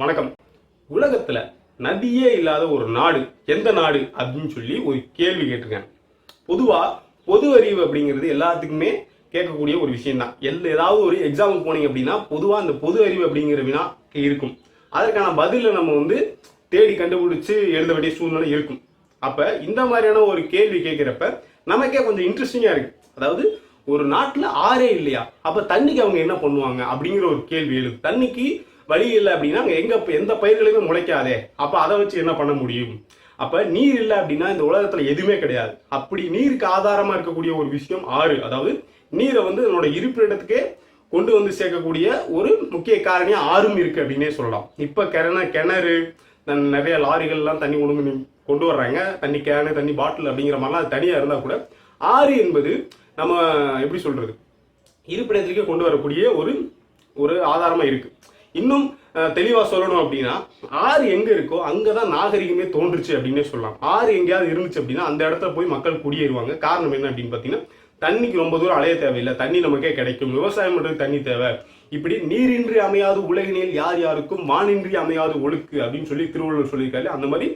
வணக்கம். உலகத்துல நதியே இல்லாத ஒரு நாடு எந்த நாடு அப்படின்னு சொல்லி ஒரு கேள்வி கேட்டிருக்கேன். பொதுவா பொது அறிவு அப்படிங்கிறது எல்லாத்துக்குமே கேட்கக்கூடிய ஒரு விஷயம் தான் எல் ஏதாவது ஒரு எக்ஸாமுக்கு போனீங்க அப்படின்னா பொதுவா அந்த பொது அறிவு அப்படிங்கிற வினா இருக்கும். அதற்கான பதிலை நம்ம வந்து தேடி கண்டுபிடிச்சு எழுத வேண்டிய சூழ்நிலை இருக்கும். அப்ப இந்த மாதிரியான ஒரு கேள்வி கேட்கிறப்ப நமக்கே கொஞ்சம் இன்ட்ரெஸ்டிங்கா இருக்கு. அதாவது ஒரு நாட்டுல ஆறே இல்லையா? அப்ப தண்ணிக்கு அவங்க என்ன பண்ணுவாங்க அப்படிங்கிற ஒரு கேள்வி எழுது. தண்ணிக்கு வழி இல்லை அப்படின்னா அங்கே எங்கே எந்த பயிர்களுமே முளைக்காதே. அப்போ அதை வச்சு என்ன பண்ண முடியும்? அப்போ நீர் இல்லை அப்படின்னா இந்த உலகத்தில் எதுவுமே கிடையாது. அப்படி நீருக்கு ஆதாரமாக இருக்கக்கூடிய ஒரு விஷயம் ஆறு. அதாவது நீரை வந்து அதனோட இருப்பிடத்துக்கே கொண்டு வந்து சேர்க்கக்கூடிய ஒரு முக்கிய காரணியாக ஆறும் இருக்குது அப்படின்னே சொல்லலாம். இப்போ கிணறு கிணறு நிறைய லாரிகள்லாம் தண்ணி கொண்டு வந்து கொண்டு வர்றாங்க. தண்ணி கேனு தண்ணி பாட்டில் அப்படிங்கிற மாதிரிலாம் அது தனியாக இருந்தால் கூட ஆறு என்பது நம்ம எப்படி சொல்கிறது இருப்பிடத்திற்கே கொண்டு வரக்கூடிய ஒரு ஒரு ஆதாரமாக இருக்குது இன்னும் தெளிவாக சொல்லணும் அப்படின்னா ஆறு எங்கே இருக்கோ அங்கே தான் நாகரிகமே தோன்றுச்சு அப்படின்னே சொல்லலாம். ஆறு எங்கேயாவது இருந்துச்சு அப்படின்னா அந்த இடத்துல போய் மக்கள் குடியேறுவாங்க. காரணம் என்ன அப்படின்னு பார்த்தீங்கன்னா தண்ணிக்கு ரொம்ப தூரம் அலைய தேவையில்லை. தண்ணி நமக்கே கிடைக்கும். விவசாயம் பண்ணுறது தண்ணி தேவை. இப்படி நீரின்றி அமையாது உலகினில் யார் யாருக்கும் வானின்றி அமையாது ஒழுக்கு அப்படின்னு சொல்லி திருவள்ளுவர் சொல்லியிருக்காரு அந்த மாதிரி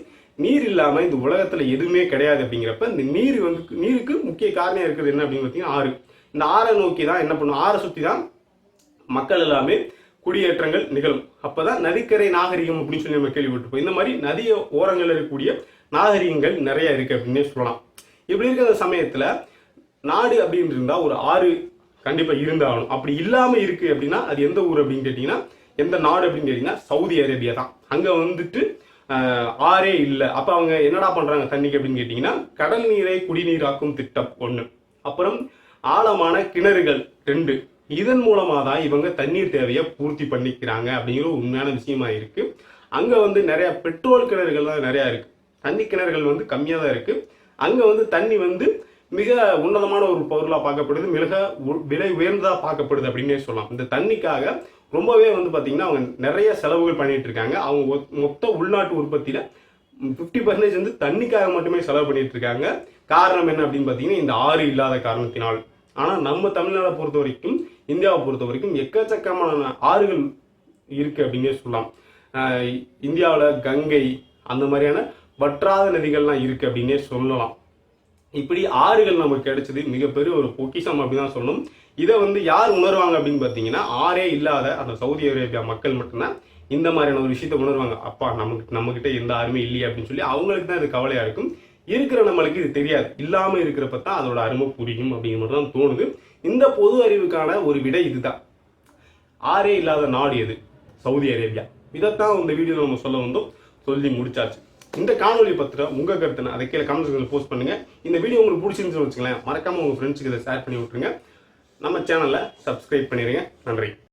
நீர் இல்லாமல் இந்த உலகத்தில் எதுவுமே கிடையாது அப்படிங்கிறப்ப இந்த நீர் வந்து நீருக்கு முக்கிய காரணம் இருக்குது என்ன அப்படின்னு பார்த்தீங்கன்னா ஆறு. இந்த ஆறை நோக்கி தான் என்ன பண்ணும்? ஆறை சுற்றி தான் மக்கள் எல்லாமே குடியேற்றங்கள் நிகழும். அப்போதான் நதிக்கரை நாகரிகம் அப்படின்னு சொல்லி நம்ம கேள்விப்பட்டிருப்போம். இந்த மாதிரி நதிய ஓரங்களில் இருக்கக்கூடிய நாகரிகங்கள் நிறைய இருக்கு அப்படின்னே சொல்லலாம். இப்படி இருக்கிற சமயத்தில் நாடு அப்படின்னு இருந்தால் ஒரு ஆறு கண்டிப்பாக இருந்தாகணும். அப்படி இல்லாமல் இருக்குது அப்படின்னா அது எந்த ஊர் அப்படின்னு கேட்டிங்கன்னா எந்த நாடு அப்படின்னு கேட்டிங்கன்னா சவுதி அரேபியா தான். அங்கே வந்துட்டு ஆறே இல்லை. அப்போ அவங்க என்னடா பண்ணுறாங்க தண்ணிக்கு அப்படின்னு கேட்டிங்கன்னா கடல் நீரை குடிநீராக்கும் திட்டம் ஒன்று அப்புறம் ஆழமான கிணறுகள் ரெண்டு. இதன் மூலமாக தான் இவங்க தண்ணீர் தேவையை பூர்த்தி பண்ணிக்கிறாங்க அப்படிங்கிற ஒரு உண்மையான விஷயமா இருக்கு. அங்கே வந்து நிறைய பெட்ரோல் கிணறுகள் தான் நிறைய இருக்கு. தண்ணி கிணறுகள் வந்து கம்மியாக தான் இருக்கு. அங்கே வந்து தண்ணி வந்து மிக உன்னதமான ஒரு பொருளாக பார்க்கப்படுது. மிக உ- விலை உயர்ந்ததாக பார்க்கப்படுது அப்படின்னே சொல்லலாம். இந்த தண்ணிக்காக ரொம்பவே வந்து பார்த்திங்கன்னா அவங்க நிறைய செலவுகள் பண்ணிட்டு இருக்காங்க. அவங்க மொத்த உள்நாட்டு உற்பத்தியில் ஃபிஃப்டி பர்சன்டேஜ் வந்து தண்ணிக்காக மட்டுமே செலவு பண்ணிட்டு இருக்காங்க. காரணம் என்ன அப்படின்னு பார்த்தீங்கன்னா இந்த ஆறு இல்லாத காரணத்தினால். ஆனால் நம்ம தமிழ்நாடை பொறுத்த வரைக்கும் இந்தியாவை பொறுத்த வரைக்கும் எக்கச்சக்கமான ஆறுகள் இருக்கு அப்படின்னே சொல்லலாம். இந்தியாவில் கங்கை அந்த மாதிரியான வற்றாத நதிகள்லாம் இருக்கு அப்படின்னே சொல்லலாம். இப்படி ஆறுகள் நமக்கு கிடைச்சது மிகப்பெரிய ஒரு பொக்கிஷம் அப்படின்னு தான் சொல்லணும். இதை வந்து யார் உணர்வாங்க அப்படின்னு பார்த்தீங்கன்னா ஆறே இல்லாத அந்த சவுதி அரேபியா மக்கள் மட்டும்தான் இந்த மாதிரியான ஒரு விஷயத்தை உணர்வாங்க. அப்பா நமக்கு நம்மகிட்ட எந்த ஆறுமே இல்லையே அப்படின்னு சொல்லி அவங்களுக்கு தான் இது கவலையா இருக்கும். இருக்கிற நம்மளுக்கு இது தெரியாது. இல்லாமல் இருக்கிறப்ப தான் அதோட அருமை புரியும் அப்படிங்கிற மாதிரி தான் தோணுது. இந்த பொது அறிவுக்கான ஒரு விடை இதுதான். ஆறே இல்லாத நாடு எது? Saudi Arabia. இதைத்தான் இந்த வீடியோவில் நம்ம சொல்ல வந்தோம். சொல்லி முடிச்சாச்சு. இந்த காணொலி பத்திர உங்கள் கருத்துன அதை கீழே கமெண்ட்ஸ் போஸ்ட் பண்ணுங்கள் இந்த வீடியோ உங்களுக்கு பிடிச்சிருந்துச்சு வச்சுக்கலாம் மறக்காமல் உங்கள் ஃப்ரெண்ட்ஸுக்கு இதை ஷேர் பண்ணி விட்டுருங்க. நம்ம சேனலை சப்ஸ்கிரைப் பண்ணிடுங்க நன்றி.